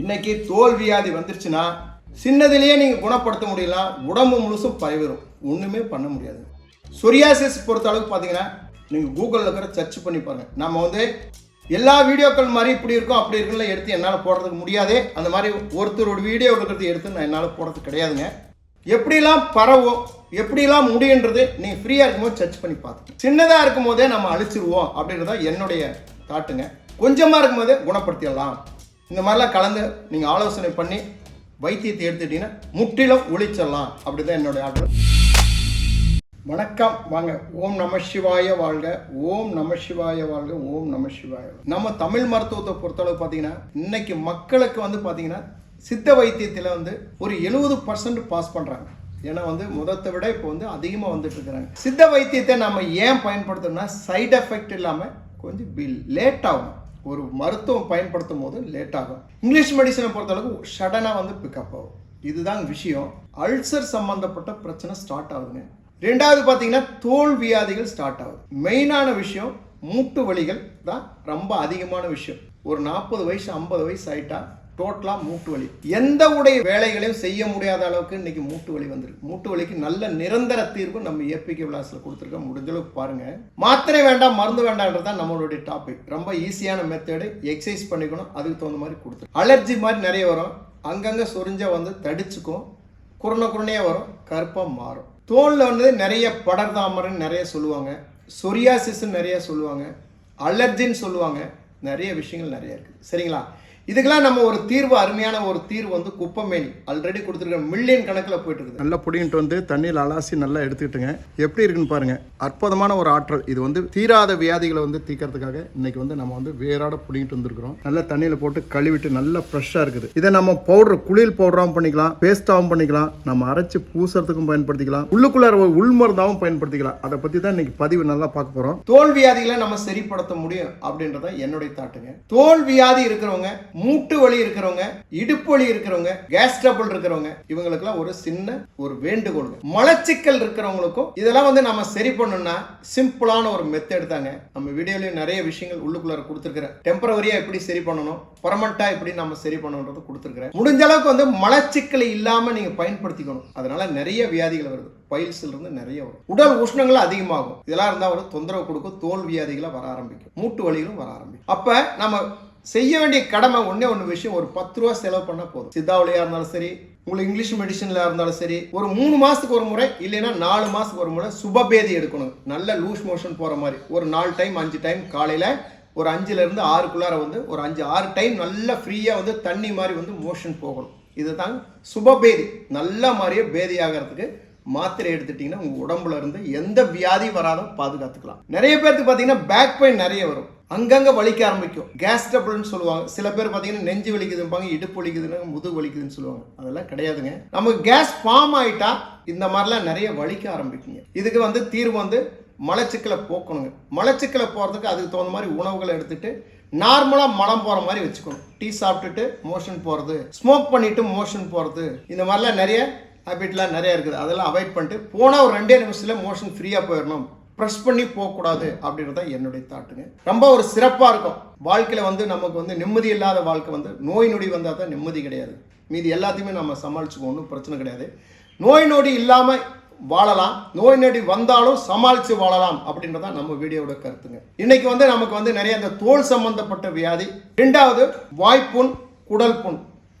இன்னைக்கு தோல் வியாதி வந்துருச்சுன்னா சின்னதுலேயே நீங்கள் குணப்படுத்த முடியலாம் உடம்பு முழுசும் பரவிடும் ஒன்றுமே பண்ண முடியாது. சொரியாசிஸ் பொறுத்த அளவுக்கு பார்த்தீங்கன்னா நீங்கள் கூகுளில் இருக்கிற சர்ச் பண்ணி பாருங்கள் நம்ம வந்து எல்லா வீடியோக்கள் மாதிரி இப்படி இருக்கும் அப்படி இருக்குன்னு எடுத்து என்னால் போடுறதுக்கு முடியாது. அந்த மாதிரி ஒருத்தரோட வீடியோ எடுக்கிறது எடுத்து நான் என்னால் போடுறது கிடையாதுங்க. எப்படிலாம் பரவும் எப்படிலாம் முடியுன்றது நீங்கள் ஃப்ரீயாக இருக்கும்போது சர்ச் பண்ணி பார்த்து சின்னதாக இருக்கும் போதே நம்ம அழிச்சிருவோம் அப்படின்றத என்னுடைய தாட்டுங்க. கொஞ்சமாக இருக்கும்போதே குணப்படுத்திடலாம். இந்த மாதிரிலாம் கலந்து நீங்கள் ஆலோசனை பண்ணி வைத்தியத்தை எடுத்துட்டீங்கன்னா முற்றிலும் ஒழிச்சிடலாம். அப்படிதான் என்னுடைய ஆர்டர். வணக்கம். வாங்க. ஓம் நம சிவாய வாழ்க. ஓம் நம சிவாய வாழ்க. ஓம் நம சிவாய நம்ம தமிழ் மருத்துவத்தை பொறுத்தளவு பார்த்தீங்கன்னா இன்னைக்கு மக்களுக்கு வந்து பார்த்தீங்கன்னா சித்த வைத்தியத்தில் வந்து ஒரு எழுபது பர்சன்ட் பாஸ் பண்ணுறாங்க ஏன்னா வந்து முதத்தை விட இப்போ வந்து அதிகமாக வந்துட்டு இருக்கிறாங்க. சித்த வைத்தியத்தை நம்ம ஏன் பயன்படுத்தணும்னா சைடு எஃபெக்ட் இல்லாமல் கொஞ்சம் பில் லேட் ஆகும் ஒரு மருத்துவம் பயன்படுத்தும் போது லேட் ஆகும். இங்கிலீஷ் மெடிசனை பொறுத்தளவுக்கு சடனாக வந்து பிக்கப் ஆகும். இதுதான் விஷயம். அல்சர் சம்பந்தப்பட்ட பிரச்சனை ஸ்டார்ட் ஆகுதுங்க. ரெண்டாவது பார்த்தீங்கன்னா தோல் வியாதிகள் ஸ்டார்ட் ஆகுது. மெயினான விஷயம் மூட்டு வலிகள் தான் ரொம்ப அதிகமான விஷயம். ஒரு நாற்பது வயசு ஐம்பது வயசு ஆயிட்டா டோட்டலாக மூட்டு வலி. எந்த உடைய வேலைகளையும் செய்ய முடியாத அளவுக்கு இன்றைக்கி மூட்டு வலி வந்திருக்கு. மூட்டு வலிக்கு நல்ல நிரந்தர தீர்வு நம்ம ஏபிகே விளாஸில் கொடுத்துருக்கோம் முடிஞ்ச அளவுக்கு மாத்திரை வேண்டாம் மருந்து வேண்டான்றது தான் நம்மளுடைய டாபிக் ரொம்ப ஈஸியான மெத்தடு எக்ஸசைஸ் பண்ணிக்கணும். அதுக்கு தகுந்த மாதிரி கொடுத்துரு அலர்ஜி மாதிரி நிறைய வரும். அங்கங்கே சொரிஞ்சா வந்து தடிச்சுக்கும். குருணை குருணையாக வரும். கருப்பாக மாறும். தோலில் வந்து நிறைய படர்தாமரன் நிறைய சொல்லுவாங்க. சொரியாசிஸ்ன்னு நிறைய சொல்லுவாங்க. அலர்ஜின்னு சொல்லுவாங்க. நிறைய விஷயங்கள் நிறைய இருக்குது சரிங்களா? இதுக்கெல்லாம் நம்ம ஒரு தீர்வு அருமையான ஒரு தீர்வு வந்து குப்பமேனி. ஆல்ரெடி கொடுத்துருக்க மில்லியன் கணக்கில் போயிட்டு இருக்குது நல்லா புடிங்கிட்டு வந்து தண்ணியில் அலாசி நல்லா எடுத்துக்கிட்டுங்க. எப்படி இருக்குன்னு பாருங்க. அற்புதமான ஒரு ஆற்றல். இது வந்து தீராத வியாதிகளை வந்து தீர்க்கறதுக்காக இன்னைக்கு வந்து நம்ம வந்து வேரோட புடிங்கிட்டு வந்திருக்கிறோம். நல்லா தண்ணியில் போட்டு கழுவிட்டு நல்லா ஃப்ரெஷ்ஷாக இருக்குது. இதை நம்ம பவுடர் குளியல் பவுடராகவும் பண்ணிக்கலாம். பேஸ்டாகவும் பண்ணிக்கலாம். நம்ம அரைச்சு பூசறதுக்கும் பயன்படுத்திக்கலாம். உள்ளுக்குள்ளார ஒரு உள்மருந்தாகவும் பயன்படுத்திக்கலாம். அதை பற்றி தான் இன்னைக்கு பதிவு நல்லா பார்க்க போகிறோம் தோல் வியாதிகளை நம்ம சரிப்படுத்த முடியும் அப்படின்றத என்னுடைய தாட்டுங்க. தோல் வியாதி இருக்கிறவங்க மூட்டு வலி இருக்கிறவங்க இடுப்பு வலி இருக்கிறவங்க கேஸ் ட்ரபிள் இருக்கிறவங்க இவங்களுக்குலாம் ஒரு சின்ன ஒரு வேண்டுகோள். மலச்சிக்கல் இருக்கிறவங்களுக்கும் இதெல்லாம் வந்து நம்ம சரி பண்ணணும்னா சிம்பிளான ஒரு மெத்தட் தாங்க. நம்ம வீடியோலையும் நிறைய விஷயங்கள் உள்ளுக்குள்ளார கொடுத்துருக்குறேன். டெம்பரவரியா எப்படி சரி பண்ணணும் பர்மனண்டா எப்படி நம்ம சரி பண்ணணுன்றது கொடுத்துருக்குறேன். முடிஞ்ச அளவுக்கு வந்து மலச்சிக்கல் இல்லாம நீங்க பயன்படுத்திக்கணும். அதனால நிறைய வியாதிகள் வருது. பைல்ஸ்ல இருந்து நிறைய வரும். உடல் உஷ்ணங்கள் அதிகமாகும். இதெல்லாம் இருந்தால் ஒரு தொந்தரவு கொடுக்கும் தோல் வியாதிகளை வர ஆரம்பிக்கும். மூட்டு வலிகளும் வர ஆரம்பிக்கும். அப்ப நம்ம செய்ய வேண்டிய கடமை ஒன்னே ஒன்று விஷயம். ஒரு பத்து ரூபா செலவு பண்ணால் போதும். சித்தாவளியாக இருந்தாலும் சரி உங்களுக்கு இங்கிலீஷ் மெடிசனில் இருந்தாலும் சரி ஒரு மூணு மாதத்துக்கு ஒரு முறை இல்லைன்னா நாலு மாதத்துக்கு ஒரு முறை சுபபேதி எடுக்கணும். நல்ல லூஸ் மோஷன் போகிற மாதிரி. ஒரு நாலு டைம் அஞ்சு டைம் காலையில் ஒரு அஞ்சுலேருந்து ஆறுக்குள்ளார வந்து ஒரு அஞ்சு ஆறு டைம் நல்லா ஃப்ரீயாக வந்து தண்ணி மாதிரி வந்து மோஷன் போகணும். இதுதான் சுபபேதி. நல்ல மாதிரியே பேதி ஆகிறதுக்கு மாத்திரை எடுத்துட்டிங்கன்னா உங்கள் உடம்புல இருந்து எந்த வியாதி வராத பாதுகாத்துக்கலாம். நிறைய பேருக்கு பார்த்தீங்கன்னா பேக் பெயின் நிறைய வரும். அங்கங்கே வலிக்க ஆரம்பிக்கும். கேஸ் டபுள்னு சொல்லுவாங்க. சில பேர் பார்த்தீங்கன்னா நெஞ்சு வலிக்குதும்பாங்க இடுப்பு வலிக்குதுன்னு முதுகு வலிக்குதுன்னு சொல்லுவாங்க. அதெல்லாம் கிடையாதுங்க. நமக்கு கேஸ் ஃபார்ம் ஆயிட்டா இந்த மாதிரிலாம் நிறைய வலிக்க ஆரம்பிக்குங்க. இதுக்கு வந்து தீர்வு வந்து மலச்சிக்கலை போக்கணுங்க. மலச்சிக்கலை போகிறதுக்கு அதுக்கு தகுந்த மாதிரி உணவுகளை எடுத்துகிட்டு நார்மலாக மலம் போகிற மாதிரி வச்சுக்கணும். டீ சாப்பிட்டுட்டு மோஷன் போகிறது ஸ்மோக் பண்ணிவிட்டு மோஷன் போகிறது இந்த மாதிரிலாம் நிறைய ஹேபிட்லாம் நிறைய இருக்குது. அதெல்லாம் அவாய்ட் பண்ணிட்டு போனால் ஒரு ரெண்டே நிமிஷத்தில் மோஷன் ஃப்ரீயாக போயிடணும். ப்ரெஸ் பண்ணி போகக்கூடாது அப்படின்றது தான் என்னுடைய தாட்டுங்க ரொம்ப ஒரு சிறப்பாக இருக்கும். வாழ்க்கையில் வந்து நமக்கு வந்து நிம்மதி இல்லாத வாழ்க்கை வந்து நோய் நொடி வந்தால் தான் நிம்மதி கிடையாது. மீதி எல்லாத்தையுமே நம்ம சமாளிச்சுக்கோ ஒன்றும் பிரச்சனை கிடையாது. நோய் நொடி இல்லாமல் வாழலாம். நோய் நொடி வந்தாலும் சமாளித்து வாழலாம் அப்படின்றத நம்ம வீடியோவோட கருத்துங்க. இன்னைக்கு வந்து நமக்கு வந்து நிறைய இந்த தோல் சம்பந்தப்பட்ட வியாதி. ரெண்டாவது வாய்ப்புண் குடல் புண்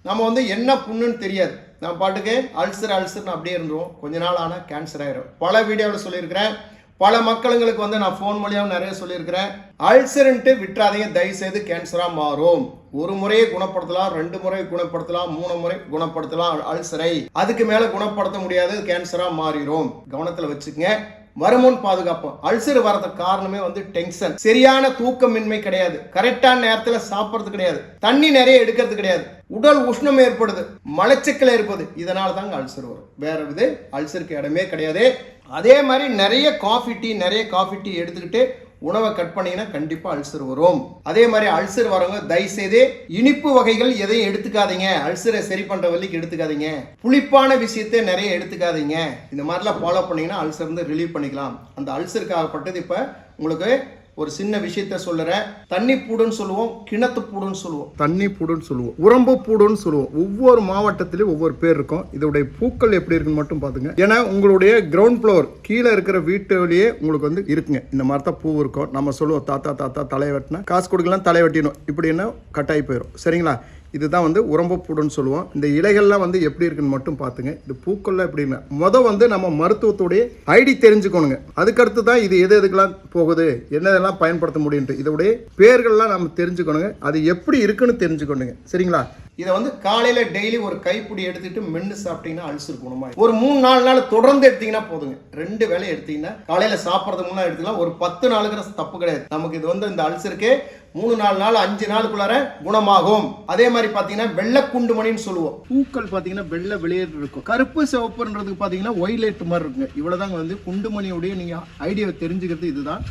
நம்ம வந்து என்ன புண்ணுன்னு தெரியாது. நான் பாட்டுக்கு அல்சர் அல்சர்னு அப்படியே இருந்துருவோம். கொஞ்ச நாள் ஆனால் கேன்சர் ஆயிரும். பல வீடியோவில் சொல்லியிருக்கிறேன். பல மக்களுங்களுக்கு வந்து நான் ஃபோன் மூலியம் நிறைய சொல்லியிருக்கிறேன். அல்சர்ன்ட்டு விட்டுறாதீங்க தயவுசெய்து கேன்சராக மாறும். ஒரு முறையை குணப்படுத்தலாம் ரெண்டு முறை குணப்படுத்தலாம் மூணு முறை குணப்படுத்தலாம் அல்சரை. அதுக்கு மேலே குணப்படுத்த முடியாது கேன்சராக மாறிடும் கவனத்தில் வச்சுக்கங்க. வருமுன் பாதுகாப்பு. அல்சர் வரதுக்கு காரணமே வந்து டென்ஷன் சரியான தூக்கமின்மை கிடையாது. கரெக்டான நேரத்தில் சாப்பிட்றது கிடையாது. தண்ணி நிறைய எடுக்கிறது கிடையாது. உடல் உஷ்ணம் ஏற்படுது. மலச்சிக்கல் ஏற்படுது. இதனால தாங்க அல்சர் வரும். வேற இது அல்சருக்கு இடமே கிடையாது. அதே மாதிரி நிறைய காஃபி டீ நிறைய காஃபி டீ எடுத்துக்கிட்டு உணவை கட் பண்ணீங்கன்னா கண்டிப்பாக அல்சர் வரும். அதே மாதிரி அல்சர் வரவங்க தயவுசெய்து இனிப்பு வகைகள் எதையும் எடுத்துக்காதீங்க. அல்சரை சரி பண்ணுற வரைக்கும் எடுத்துக்காதீங்க. புளிப்பான விஷயத்தை நிறைய எடுத்துக்காதீங்க. இந்த மாதிரிலாம் ஃபாலோ பண்ணீங்கன்னா அல்சர் வந்து ரிலீவ் பண்ணிக்கலாம். அந்த அல்சருக்காகப்பட்டது இப்போ உங்களுக்கு ஒரு சின்ன விஷயத்த சொல்லுறேன். தண்ணி பூடுன்னு சொல்லுவோம் கிணத்து பூடுன்னு சொல்லுவோம். தண்ணி பூடுன்னு சொல்லுவோம். உரம்பு பூடுன்னு சொல்லுவோம். ஒவ்வொரு மாவட்டத்திலும் ஒவ்வொரு பேர் இருக்கும். இதோடைய பூக்கள் எப்படி இருக்குன்னு மட்டும் பார்த்துங்க. ஏன்னா உங்களுடைய கிரவுண்ட் ஃப்ளோர் கீழே இருக்கிற வீட்டுலேயே உங்களுக்கு வந்து இருக்குங்க. இந்த மாதிரி தான் பூ இருக்கும். நம்ம சொல்லுவோம் தாத்தா தாத்தா தலையை வெட்டினா காசு கொடுக்கலாம் தலை வெட்டிடணும். இப்படின்னா கட்டாயி போயிடும் சரிங்களா? இதுதான் வந்து உரம்பப்பூடுன்னு சொல்லுவோம். இந்த இலைகள்லாம் வந்து எப்படி இருக்குன்னு மட்டும் பார்த்துங்க. இது பூக்கள்லாம் எப்படின்னா முத வந்து நம்ம மருத்துவத்துடைய ஐடி தெரிஞ்சுக்கணுங்க. அதுக்கடுத்து தான் இது எது எதுக்கெல்லாம் போகுது என்னதெல்லாம் பயன்படுத்த முடியும்ட்டு இதோடைய பேர்கள்லாம் நம்ம தெரிஞ்சுக்கணுங்க. அது எப்படி இருக்குன்னு தெரிஞ்சுக்கணுங்க. சரிங்களா? இதை வந்து காலையில டெய்லி ஒரு கைப்பிடி எடுத்துட்டு மென்று சாப்பிட்டீங்கன்னா அல்சர் குணமா ஒரு மூணு நாலு நாள் தொடர்ந்து எடுத்தீங்கன்னா போதுங்க. ரெண்டு வேலை எடுத்தீங்கன்னா காலையில சாப்பிட்றதுக்கு முன்னாடி எடுத்துக்கலாம் ஒரு பத்து நாளுக்கு தப்பு கிடையாது. நமக்கு இது வந்து இந்த அல்சருக்கே மூணு நாலு நாள் அஞ்சு நாளுக்குள்ளார குணமாகும். அதே மாதிரி பார்த்தீங்கன்னா வெள்ளை குண்டுமணின்னு சொல்லுவோம். பூக்கள் பார்த்தீங்கன்னா வெள்ளை வெளியேறு இருக்கும். கருப்பு சிவப்புன்றதுக்கு பார்த்தீங்கன்னா ஒயிலைட் மாதிரி இருக்குங்க இவ்வளோதாங்க வந்து குண்டுமணியுடைய நீங்கள் ஐடியாவை தெரிஞ்சுக்கிறது இதுதான்.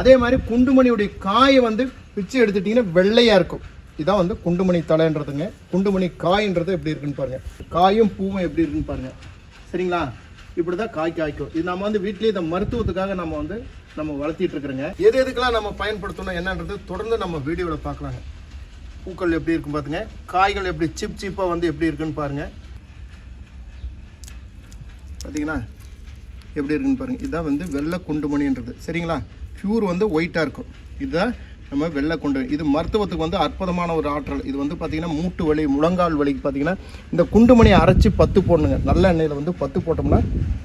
அதே மாதிரி குண்டுமணியுடைய காயை வந்து பிச்சு எடுத்துட்டீங்கன்னா வெள்ளையா இருக்கும். இதான் வந்து குண்டுமணி தலைன்றதுங்க. குண்டுமணி காய்ன்றது எப்படி இருக்குன்னு பாருங்க. காயும் பூவும் எப்படி இருக்குன்னு பாருங்க. சரிங்களா? இப்படி தான் காய் காய்க்கும் இது நம்ம வந்து வீட்லேயே இந்த மருத்துவத்துக்காக நம்ம வந்து நம்ம வளர்த்திட்டு இருக்கிறோங்க. எது எதுக்கெல்லாம் நம்ம பயன்படுத்தணும் என்னன்றது தொடர்ந்து நம்ம வீடியோவில் பார்க்கலாங்க. பூக்கள் எப்படி இருக்கும் பார்த்துங்க காய்கள் எப்படி சிப் சிப்பாக வந்து எப்படி இருக்குன்னு பாருங்க. பார்த்தீங்களா எப்படி இருக்குன்னு பாருங்க. இதுதான் வந்து வெள்ளை குண்டுமணின்றது. சரிங்களா? ப்யூர் வந்து ஒயிட்டாக இருக்கும். இதுதான் நம்ம வெளில கொண்டு. இது மருத்துவத்துக்கு வந்து அற்புதமான ஒரு ஆற்றல். இது வந்து பார்த்தீங்கன்னா மூட்டு வலி முழங்கால் வலிக்கு பார்த்தீங்கன்னா இந்த குண்டுமணியை அரைச்சி பத்து போடணுங்க. நல்ல எண்ணெயில் வந்து பத்து போட்டோம்னா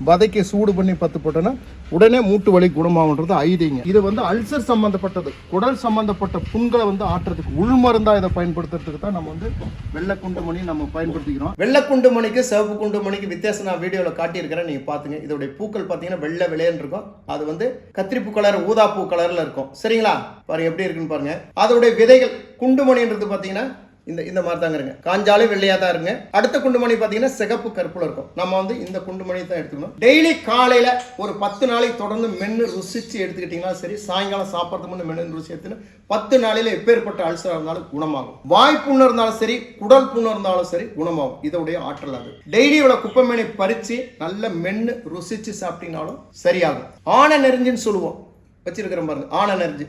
வதைக்கு சூடு பண்ணி பத்து போட்டோம்னா உடனே மூட்டு வலி குணமாகன்றது ஐதீங்க. இது வந்து அல்சர் சம்மந்தப்பட்டது குடல் சம்மந்தப்பட்ட புண்களை வந்து ஆற்றுறதுக்கு உள்மருந்தாக இதை பயன்படுத்துறதுக்கு தான் நம்ம வந்து வெள்ளை குண்டுமணி நம்ம பயன்படுத்திக்கிறோம். வெள்ளை குண்டுமணிக்கு சிவப்பு குண்டுமணிக்கு வித்தியாசம் நான் வீடியோவில் காட்டியிருக்கிறேன். நீங்கள் பார்த்துங்க இதோடைய பூக்கள் பார்த்தீங்கன்னா வெள்ளை விளையன்னு இருக்கும். அது வந்து கத்திரிப்பூ கலர் ஊதாப்பூ கலரில் இருக்கும். சரிங்களா? பாருங்க எப்படி இருக்குன்னு பாருங்க. அதோடைய விதைகள் குண்டுமணின்றது பார்த்தீங்கன்னா இந்த இந்த மாதிரி தாங்க இருங்க. காஞ்சாலும் வெள்ளையாக தான் இருங்க. அடுத்த குண்டுமணி பார்த்தீங்கன்னா சிகப்பு கருப்புல இருக்கும். நம்ம வந்து இந்த குண்டுமணி தான் எடுத்துக்கணும். டெய்லி காலையில் ஒரு பத்து நாளைக்கு தொடர்ந்து மென்று ருசிச்சு எடுத்துக்கிட்டிங்கன்னா சரி சாயங்காலம் சாப்பிட்றதுக்கு முன்னே மென்று ருசி எடுத்துன்னு பத்து நாளையில் எப்பேற்பட்ட அல்சராக இருந்தாலும் குணமாகும். வாய் புண்ணு இருந்தாலும் சரி குடல் புண்ணு இருந்தாலும் சரி குணமாகும். இதோடைய ஆற்றல் அது. டெய்லி இவ்வளோ குப்பைமேனி பறித்து நல்ல மென்று ருசிச்சு சாப்பிட்டீங்கனாலும் சரியாகும். ஆன நெறிஞ்சுன்னு சொல்லுவோம். வச்சிருக்கிறோம் பாருங்க. ஆன நெறிஞ்சு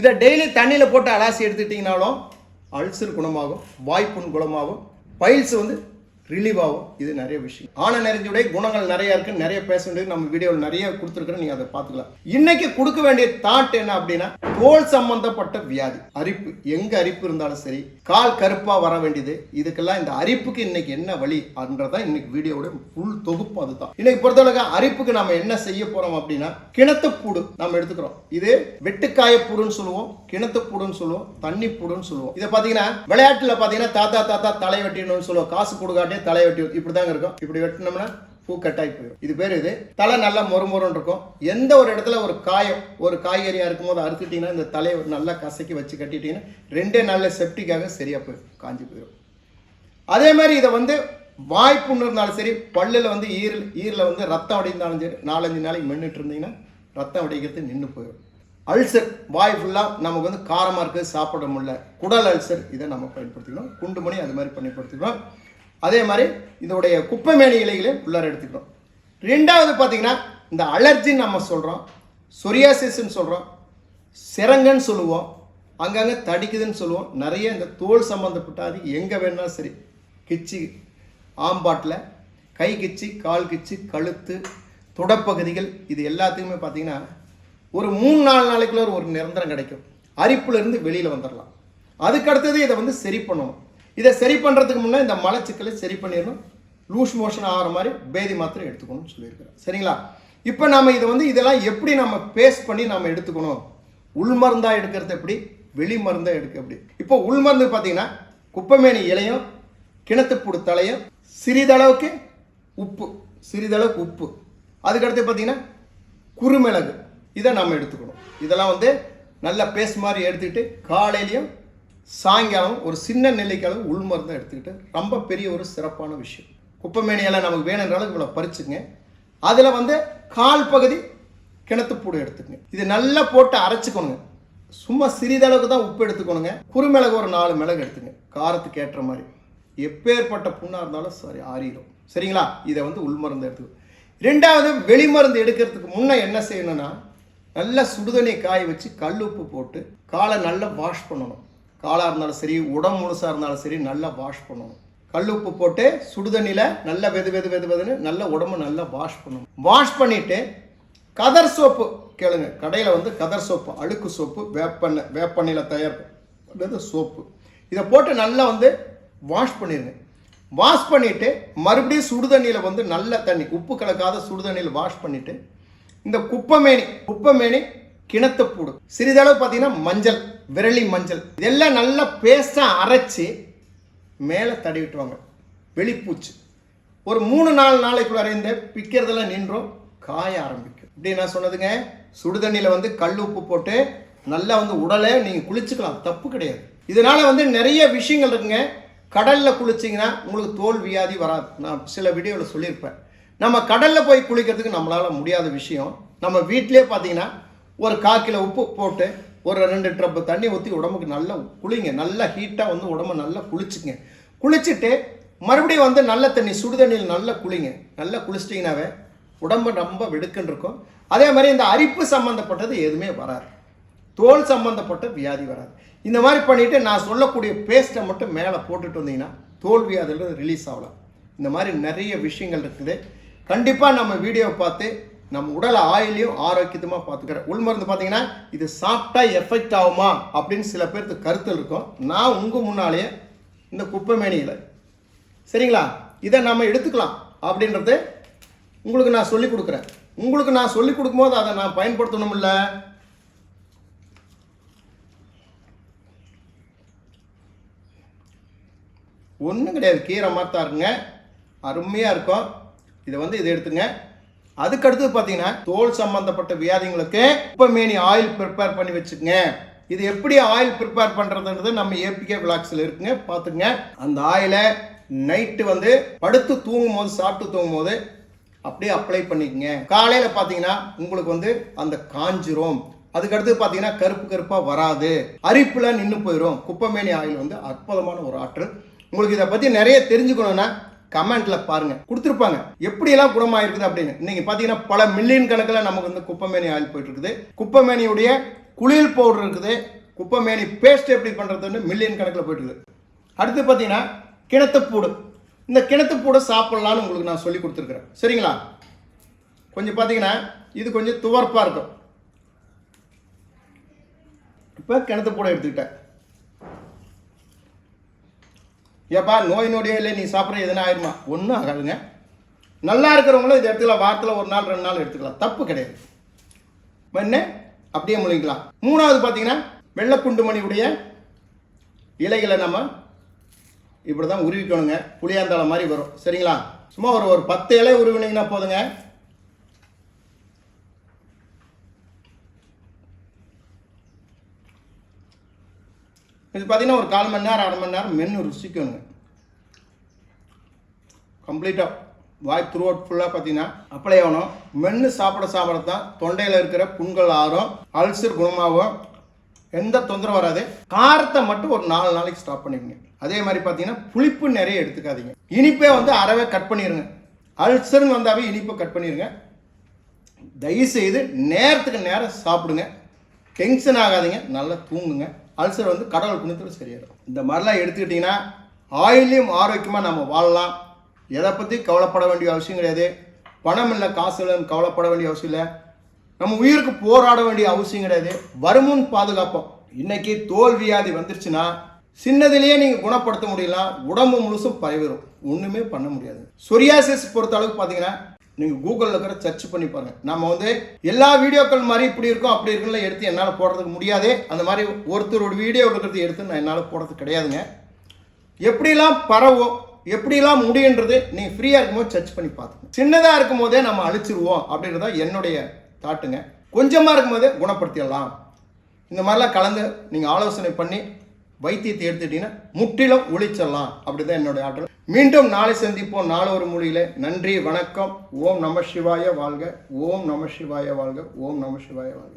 இதை டெய்லி தண்ணியில் போட்டு அலாசி எடுத்துக்கிட்டிங்கனாலும் அல்சர் குணமாகும் வாய்ப்புண் குணமாகும். பைல்ஸ் வந்து ரிலீவ் ஆகும். இது நிறைய விஷயம். ஆன நிறைஞ்சுடைய குணங்கள் நிறைய இருக்கு. நிறைய பேச வேண்டியது நம்ம வீடியோவில் நிறைய கொடுத்துருக்குறோம். நீங்க அதை பார்த்துக்கலாம். இன்னைக்கு கொடுக்க வேண்டிய தாட் என்ன அப்படின்னா தோல் சம்பந்தப்பட்ட வியாதி. அரிப்பு. எங்க அரிப்பு இருந்தாலும் சரி கால் கருப்பா வர வேண்டியது. இதுக்கெல்லாம் இந்த அரிப்புக்கு இன்னைக்கு என்ன வழி அப்படின்றதான் இன்னைக்கு வீடியோட ஃபுல் தொகுப்பு அதுதான். இன்னைக்கு பொறுத்தவரைக்கும் அரிப்புக்கு நம்ம என்ன செய்ய போறோம் அப்படின்னா கிணத்துப்பூடு நம்ம எடுத்துக்கிறோம். இது வெட்டுக்காயப்பூடுன்னு சொல்லுவோம் கிணத்துப்பூடுன்னு சொல்லுவோம் தண்ணி புடுன்னு சொல்லுவோம். இதை பாத்தீங்கன்னா விளையாட்டுல பாத்தீங்கன்னா தாத்தா தாத்தா தலை வெட்டினு சொல்லுவோம். காசு கொடுக்காட்டே தலை வெட்டி இப்படி தாங்க இருக்கும். இப்படி வெட்டினோம்னா பூ கட்டாய் போயிடும். இது பேர் இது தலை நல்லா மொறுமொறுன்னு இருக்கும். எந்த ஒரு இடத்துல ஒரு காயம் ஒரு காய்கறியாக இருக்கும் போது அறுத்துட்டீங்கன்னா இந்த தலையை நல்லா கசக்கி வச்சு கட்டிட்டீங்கன்னா ரெண்டே நாளில் செப்டிக்காக சரியா போயிடும் காஞ்சி போயிடும். அதே மாதிரி இதை வந்து வாய்ப்புன்னு இருந்தாலும் சரி பல்லில் வந்து ஈரில் ஈரில் வந்து ரத்தம் அடைந்தாலும் சரி நாலஞ்சு நாளைக்கு மென்னுட்டு இருந்தீங்கன்னா ரத்தம் அடைக்கிறது நின்று போயிடும். அல்சர் வாய் ஃபுல்லாக நமக்கு வந்து காரமாக இருக்குது சாப்பிட முடியல. குடல் அல்சர் இதை நம்ம பயன்படுத்திக்கணும். குண்டுமணி அது மாதிரி பயன்படுத்திக்கணும் அதே மாதிரி இதோடைய குப்பைமேனி இலைகளையும் உள்ளார எடுத்துக்கிறோம் ரெண்டாவது பார்த்தீங்கன்னா இந்த அலர்ஜின்னு நம்ம சொல்கிறோம் சொரியாசிஸ்ன்னு சொல்கிறோம் சிறங்கன்னு சொல்லுவோம் அங்கங்கே தடிக்குதுன்னு சொல்லுவோம். நிறைய இந்த தோல் சம்மந்தப்பட்ட அது எங்கே வேணாலும் சரி கிச்சி ஆம்பாட்டில் கை கிச்சி கால் கிச்சி கழுத்து தொடப்பகுதிகள் இது எல்லாத்துக்குமே பார்த்தீங்கன்னா ஒரு மூணு நாலு நாளைக்குள்ள ஒரு நிரந்தரம் கிடைக்கும். அரிப்புலேருந்து வெளியில் வந்துடலாம் அதுக்கு அடுத்தது இதை வந்து சரி பண்ணணும். இதை சரி பண்ணுறதுக்கு முன்னே இந்த மலச்சிக்கலை சரி பண்ணிடணும். லூஸ் மோஷன் ஆகிற மாதிரி பேதி மாத்திரை எடுத்துக்கணும்னு சொல்லியிருக்கிறேன் சரிங்களா? இப்போ நம்ம இதை வந்து இதெல்லாம் எப்படி நம்ம பேஸ்ட் பண்ணி நம்ம எடுத்துக்கணும்? உள் மருந்தாக எடுக்கிறது எப்படி? வெளி மருந்தாக எடுக்க எப்படி? இப்போ உள் மருந்து பார்த்தீங்கன்னா குப்பைமேனி இலையும் கிணத்துப்புடு தலையும் சிறிதளவுக்கு உப்பு சிறிதளவுக்கு உப்பு. அதுக்கடுத்து பார்த்தீங்கன்னா குறுமிளகு. இதை நம்ம எடுத்துக்கணும். இதெல்லாம் வந்து நல்ல பேஸ்ட் மாதிரி எடுத்துக்கிட்டு காலையிலையும் சாயங்காலம் ஒரு சின்ன நெல்லிக்காய் உள் மருந்தை எடுத்துக்கிட்டு ரொம்ப பெரிய ஒரு சிறப்பான விஷயம். குப்பமேனியெல்லாம் நமக்கு வேணுன்றாலும் இவ்வளோ பறிச்சுங்க அதில் வந்து கால் பகுதி கிணத்துப்பூடு எடுத்துக்கங்க. இது நல்லா போட்டு அரைச்சிக்கணுங்க. சும்மா சிறிதளவுக்கு தான் உப்பு எடுத்துக்கணுங்க. குறுமிளகு ஒரு நாலு மிளகு எடுத்துங்க காரத்துக்கு ஏற்ற மாதிரி. எப்பேற்பட்ட புண்ணாக இருந்தாலும் சரி ஆறிடும் சரிங்களா? இதை வந்து உள்மருந்து எடுத்துக்கணும். ரெண்டாவது வெளிமருந்து எடுக்கிறதுக்கு முன்னே என்ன செய்யணும்னா நல்லா சுடுதண்ணி காய வச்சு கல் உப்பு போட்டு காலை நல்லா வாஷ் பண்ணணும். காலாக இருந்தாலும் சரி உடம்பு முழுசாக இருந்தாலும் சரி நல்லா வாஷ் பண்ணணும். கல் உப்பு போட்டு சுடுதண்ணியில் நல்லா வெது வெது வெது வெதுன்னு நல்ல உடம்பு நல்லா வாஷ் பண்ணணும். வாஷ் பண்ணிவிட்டு கதர் சோப்பு கேளுங்க. கடையில் வந்து கதர் சோப்பு அழுக்கு சோப்பு வேப்பெண்ணெய் வேப்பெண்ணெயில் தயார் பண்ணது சோப்பு. இதை போட்டு நல்லா வந்து வாஷ் பண்ணிடுங்க வாஷ் பண்ணிவிட்டு மறுபடியும் சுடுதண்ணியில் வந்து நல்ல தண்ணி உப்பு கலக்காத சுடுதண்ணியில் வாஷ் பண்ணிவிட்டு இந்த குப்பமேனி குப்பமேனி கிணத்துப்பூடு சிறிதளவு பார்த்தீங்கன்னா மஞ்சள். விரலி மஞ்சள். இதெல்லாம் நல்லா பேஸ்ட்டாக அரைச்சி மேலே தடவி விட்டுவாங்க வெளிப்பூச்சு. ஒரு மூணு நாலு நாளைக்குள்ளார இந்த பிக்கிறதெல்லாம் நின்றோம் காய ஆரம்பிக்கும். இப்படி நான் சொன்னதுங்க சுடுதண்ணியில் வந்து கல் உப்பு போட்டு நல்லா வந்து உடலை நீங்கள் குளிச்சுக்கலாம். தப்பு கிடையாது. இதனால் வந்து நிறைய விஷயங்கள் இருக்குங்க. கடலில் குளிச்சிங்கன்னா உங்களுக்கு தோல் வியாதி வராது. நான் சில வீடியோவில் சொல்லியிருப்பேன். நம்ம கடலில் போய் குளிக்கிறதுக்கு நம்மளால் முடியாத விஷயம் நம்ம வீட்டிலே பார்த்தீங்கன்னா ஒரு கால் கிலோ உப்பு போட்டு ஒரு ரெண்டு ட்ரப்பு தண்ணி ஊற்றி உடம்புக்கு நல்லா குளிங்க. நல்லா ஹீட்டாக வந்து உடம்ப நல்லா குளிச்சுங்க. குளிச்சுட்டு மறுபடியும் வந்து நல்ல தண்ணி சுடு தண்ணியில் நல்லா குளிங்க. நல்லா குளிச்சிட்டிங்கனாவே உடம்பு ரொம்ப வெடுக்குன்னு இருக்கும். அதே மாதிரி இந்த அரிப்பு சம்மந்தப்பட்டது எதுவுமே வராது. தோல் சம்மந்தப்பட்ட வியாதி வராது. இந்த மாதிரி பண்ணிவிட்டு நான் சொல்லக்கூடிய பேஸ்ட்டை மட்டும் மேலே போட்டுட்டு வந்தீங்கன்னா தோல் வியாதியில் ரிலீஸ் ஆகலாம். இந்த மாதிரி நிறைய விஷயங்கள் இருக்குது. கண்டிப்பாக நம்ம வீடியோவை பார்த்து நம்ம உடல் ஆயிலையும் ஆரோக்கியத்தமாக பார்த்துக்கிறேன் உள்மருந்து பார்த்தீங்கன்னா இது சாப்பிட்டா எஃபெக்ட் ஆகுமா அப்படின்னு சில பேருக்கு கருத்து இருக்கும். நான் உங்கள் முன்னாலேயே இந்த குப்பைமேனியில். சரிங்களா? இதை நம்ம எடுத்துக்கலாம் அப்படின்றது உங்களுக்கு நான் சொல்லிக் கொடுக்குறேன். உங்களுக்கு நான் சொல்லிக் கொடுக்கும்போது அதை நான் பயன்படுத்தணும் இல்லை ஒன்றும் கிடையாது. கீரை மாதிரி தான் இருக்குங்க. அருமையாக இருக்கும். இதை வந்து இதை எடுத்துங்க. அதுக்கடுத்து பார்த்தீங்கன்னா தோல் சம்பந்தப்பட்ட வியாதிங்களுக்கு குப்பமேனி ஆயில் ப்ரிப்பேர் பண்ணி வச்சுக்கோங்க. இது எப்படி ஆயில் ப்ரிப்பேர் பண்ணுறதுன்றது நம்ம ஏபிகே விளாக்ஸில் இருக்குங்க. பார்த்துங்க அந்த ஆயிலை நைட்டு வந்து படுத்து தூங்கும் போது சாப்பிட்டு தூங்கும் போது அப்படியே அப்ளை பண்ணிக்கங்க. காலையில் பார்த்தீங்கன்னா உங்களுக்கு வந்து அந்த காஞ்சிரும். அதுக்கடுத்து பார்த்தீங்கன்னா கருப்பு கருப்பாக வராது. அரிப்பில் நின்று போயிடும் குப்பமேனி ஆயில் வந்து அற்புதமான ஒரு ஆற்றல். உங்களுக்கு இதை பற்றி நிறைய தெரிஞ்சுக்கணும்னா கமெண்ட்ல பாருங்க. கொடுத்துருப்பாங்க. எப்படியெல்லாம் குணமாயிருக்குது அப்படின்னு. இன்னைக்கு பார்த்தீங்கன்னா பல மில்லியன் கணக்கில் நமக்கு வந்து குப்பமேனி ஆயில் போயிட்டு இருக்குது குப்பமேனியுடைய குளியல் பவுடர் இருக்குது. குப்பமேனி பேஸ்ட் எப்படி பண்ணுறதுன்னு மில்லியன் கணக்கில் போயிட்டு இருக்குது அடுத்து பார்த்தீங்கன்னா கிணத்துப்பூடு. இந்த கிணத்துப்பூடை சாப்பிட்லான்னு உங்களுக்கு நான் சொல்லி கொடுத்துருக்குறேன். சரிங்களா? கொஞ்சம் பார்த்தீங்கன்னா இது கொஞ்சம் துவர்ப்பாக இருக்கும். இப்போ கிணத்துப்பூடை எடுத்துக்கிட்டேன். ஏப்பா நோய் நொடியே இல்லை நீ சாப்பிட்ற எதுனா ஆயிருமா? ஒன்றும் ஆகாதுங்க. நல்லா இருக்கிறவங்களும் இதை எடுத்துக்கலாம் வாரத்தில் ஒரு நாள் ரெண்டு நாள் எடுத்துக்கலாம். தப்பு கிடையாது. என்ன? அப்படியே முழுங்கிக்கலாம். மூணாவது பார்த்தீங்கன்னா வெள்ளக்குண்டு மணியுடைய இலைகளை நம்ம இப்படி தான் உருவிக்கணுங்க. புளியாந்தாளம் மாதிரி வரும். சரிங்களா? சும்மா ஒரு ஒரு பத்து இலை உருவினீங்கன்னா போதுங்க. இது பார்த்தீங்கன்னா ஒரு கால் மணி நேரம் அரை மணி நேரம் மென்று ருசிக்கணுங்க. கம்ப்ளீட்டாக வாய் த்ரூ அவுட் ஃபுல்லாக பார்த்தீங்கன்னா அப்ளை ஆகணும். மென்று சாப்பிட சாப்பிட தான் தொண்டையில் இருக்கிற புண்கள் ஆறும் அல்சர் குணமாகும். எந்த தொந்தரவு வராது. காரத்தை மட்டும் ஒரு நாலு நாளைக்கு ஸ்டாப் பண்ணிக்கோங்க அதே மாதிரி பார்த்தீங்கன்னா புளிப்பு நிறைய எடுத்துக்காதீங்க. இனிப்பே வந்து அறவே கட் பண்ணிடுங்க அல்சர்னு வந்தாவே இனிப்பை கட் பண்ணிடுங்க தயவுசெய்து நேரத்துக்கு நேரம் சாப்பிடுங்க. டென்ஷன் ஆகாதீங்க. நல்லா தூங்குங்க. அல்சர் வந்து கடவுள் குணத்தில் சரியாயிடும். இந்த மாதிரிலாம் எடுத்துக்கிட்டிங்கன்னா ஆயிலையும் ஆரோக்கியமாக நம்ம வாழலாம். எதை பற்றி கவலைப்பட வேண்டிய அவசியம் கிடையாது. பணம் இல்லை காசு இல்லைன்னு கவலைப்பட வேண்டிய அவசியம் இல்லை. நம்ம உயிருக்கு போராட வேண்டிய அவசியம் கிடையாது. வருமுன் பாதுகாப்போம். இன்னைக்கு தோல் வியாதி வந்துருச்சுன்னா சின்னதிலேயே நீங்கள் குணப்படுத்த முடியலாம். உடம்பு முழுசும் பரவிடும் ஒன்றுமே பண்ண முடியாது. சொரியாசிஸ் பொறுத்த அளவுக்கு பார்த்தீங்கன்னா நீங்கள் கூகுளில் இருக்கிற சர்ச் பண்ணி பாருங்கள் நம்ம வந்து எல்லா வீடியோக்கள் மாதிரி இப்படி இருக்கும் அப்படி இருக்குன்னு எடுத்து என்னால் போடுறதுக்கு முடியாது. அந்த மாதிரி ஒருத்தரோட வீடியோ இருக்கிறது எடுத்து நான் என்னால் போடுறது கிடையாதுங்க. எப்படிலாம் பரவும் எப்படிலாம் முடியுன்றது நீங்கள் ஃப்ரீயாக இருக்கும்போது சர்ச் பண்ணி பார்த்துங்க சின்னதாக இருக்கும் போதே நம்ம அழிச்சிருவோம் அப்படின்றது தான் என்னுடைய தாட்டுங்க கொஞ்சமாக இருக்கும்போதே குணப்படுத்திடலாம். இந்த மாதிரிலாம் கலந்து நீங்கள் ஆலோசனை பண்ணி வைத்தியத்தை எடுத்துட்டீங்கன்னா முற்றிலும் ஒழிச்சிடலாம். அப்படிதான் என்னுடைய ஆற்றல். மீண்டும் நாளை சந்திப்போம். நாளை ஒரு மொழியில. நன்றி வணக்கம். ஓம் நம சிவாய வாழ்க. ஓம் நம சிவாய வாழ்க. ஓம் நம சிவாய வாழ்க.